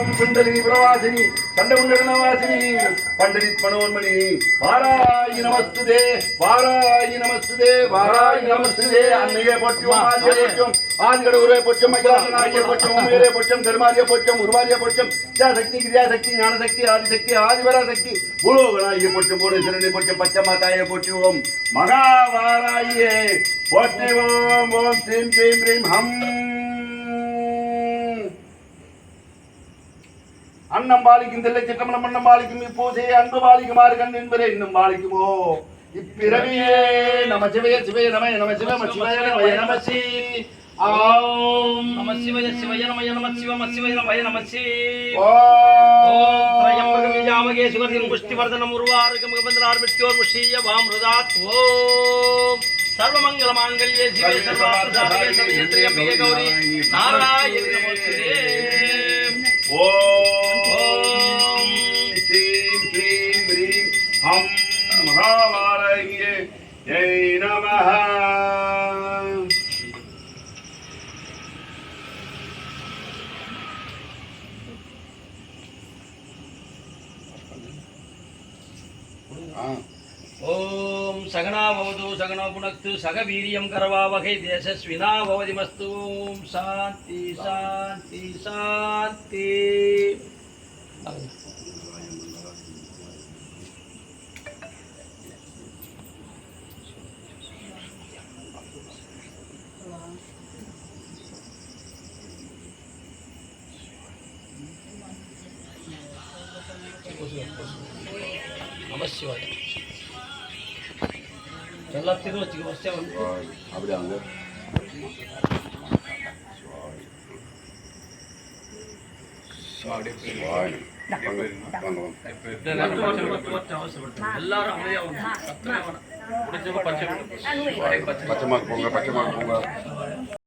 குண்டலினி புலவாசினி சண்டகுண்டலவாசினி பண்டித் மனோன்மணி. வாராயி நமஸ்துதே வாராயி நமஸ்துதே வாராயி நமஸ்துதே. அன்னையே போற்றும் ஆதியே போற்றும் ஆதிகடவுரே போற்றும் அகிலாண்டநாயகே போற்றும் உமையரே போற்றும் கருமாரியே போற்றும் உருவாரியே போற்றும் சக்தி கிரியாசக்தி ஞானசக்தி ஆதிசக்தி ஆதிபராசக்தி பூலோகநாயகி போற்றும் பூர்ணேஸ்வரனை போற்றும் பச்சமாதாயை போற்றுவோம். மகாவாராயே போற்றுவோம் ஓம் ஸ்ரீம் ஸ்ரீம் ஹம். அன்னம் பாலிக்கும் தில்லை சிற்றம்பலம் அன்னம் பாலிக்கும் இப்போதே அன்பு பாலிக்குமாறு கண் என்பதை இன்னும் பாலிக்குமோ? இப்பிறவியே நம சிவய சிவய நம நம சிவ நம சிவய நம நம சி. ஆம். நம சிவய சிவய நமய நம சிவம சிவய நமய நம சி. ஓம். திரையம்பகம் யஜாமகே சுகர்திம் புஷ்டிவர்தனம் உருவாருகம் கபந்தனார் மிருத்யோர் முஷீய வாம்ருதாத். ஓம். சர்வமங்கல மாங்கல்யே சிவே சர்வார்த்த சாதகே சமய திரியம்பிகே கௌரி. ஹ்ரீம் ஹம் மகாவாரங்கே ஜெய் நமः ஓம் சகனா சகனோ புனக்து சக வீரியம் கரவாவகை தேசஸ்வினா பவதிமஸ்து ஓம் சாந்தி சாந்தி சாந்தி. நமசிவாய் எல்லாத்தையும் வச்சுக்க ஃபஸ்ட்டே வந்து அப்படி அங்க எல்லாரும் அமைதியா வந்து சத்தமே வேணாம் முடிஞ்சவங்க பச்சை பச்சை மார்க் போங்க பச்சை மார்க் போங்க